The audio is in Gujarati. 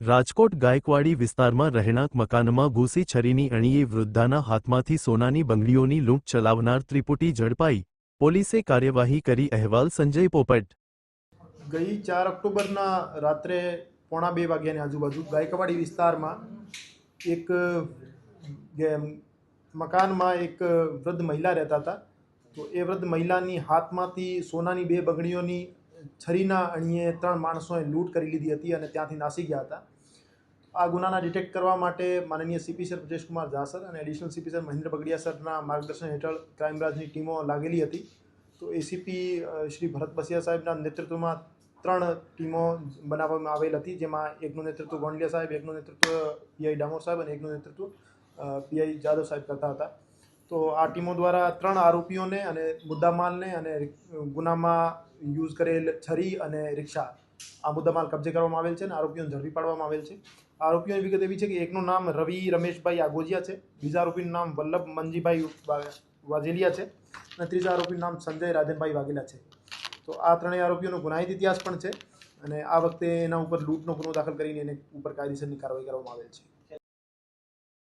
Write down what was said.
રાજકોટ ગાયકવાડી વિસ્તારમાં રહેણાંક મકાનમાં ઘૂસી છરીની અણીએ વૃદ્ધાના હાથમાંથી સોનાની બંગડીઓની લૂંટ ચલાવનાર ત્રિપુટી ઝડપાઈ. પોલીસે કાર્યવાહી કરી અહેવાલ સંજય પોપટ. ગઈ ચાર ઓક્ટોબરના રાત્રે પોણા બે વાગ્યાની આજુબાજુ ગાયકવાડી વિસ્તારમાં એક મકાનમાં એક વૃદ્ધ મહિલા રહેતા હતા. તો એ વૃદ્ધ મહિલાની હાથમાંથી સોનાની બે બંગડીઓની છરીના અણીએ ત્રણ માણસોએ લૂંટ કરી લીધી હતી અને ત્યાંથી નાસી ગયા હતા. આ ગુનાના ડિટેક્ટ કરવા માટે માનનીય સીપી સર બ્રજેશકુમાર ઝાસર અને additional CP sir Mahendra Bagadia સરના માર્ગદર્શન હેઠળ ક્રાઇમ બ્રાન્ચની ટીમો લાગેલી હતી. તો એસીપી શ્રી ભરત બસિયા સાહેબના નેતૃત્વમાં ત્રણ ટીમો બનાવવામાં આવેલ હતી, જેમાં એકનું નેતૃત્વ ગોંડલિયા સાહેબ, એકનું નેતૃત્વ પીઆઈ ડામોર સાહેબ અને એકનું નેતૃત્વ પીઆઈ જાદવ સાહેબ કરતા હતા. તો આ ટીમો દ્વારા ત્રણ આરોપીઓને અને મુદ્દામાલને અને ગુનામાં યુઝ કરેલ છરી અને રિક્ષા આ મુદ્દામાલ કબજે કરવામાં આવેલ છે અને આરોપીઓને ઝડપી પાડવામાં આવેલ છે. આરોપીઓની વિગત એવી છે કે એકનું નામ રવિ રમેશભાઈ આગોજિયા છે, બીજા આરોપીનું નામ વલ્લભ મંજીભાઈ વાઘેલિયા છે અને ત્રીજા આરોપીનું નામ સંજય રાજનભાઈ વાઘેલા છે. તો આ ત્રણેય આરોપીઓનો ગુનાહિત ઇતિહાસ પણ છે અને આ વખતે એના ઉપર લૂંટનો ગુનો દાખલ કરીને એને ઉપર કાયદેસરની કાર્યવાહી કરવામાં આવેલ છે.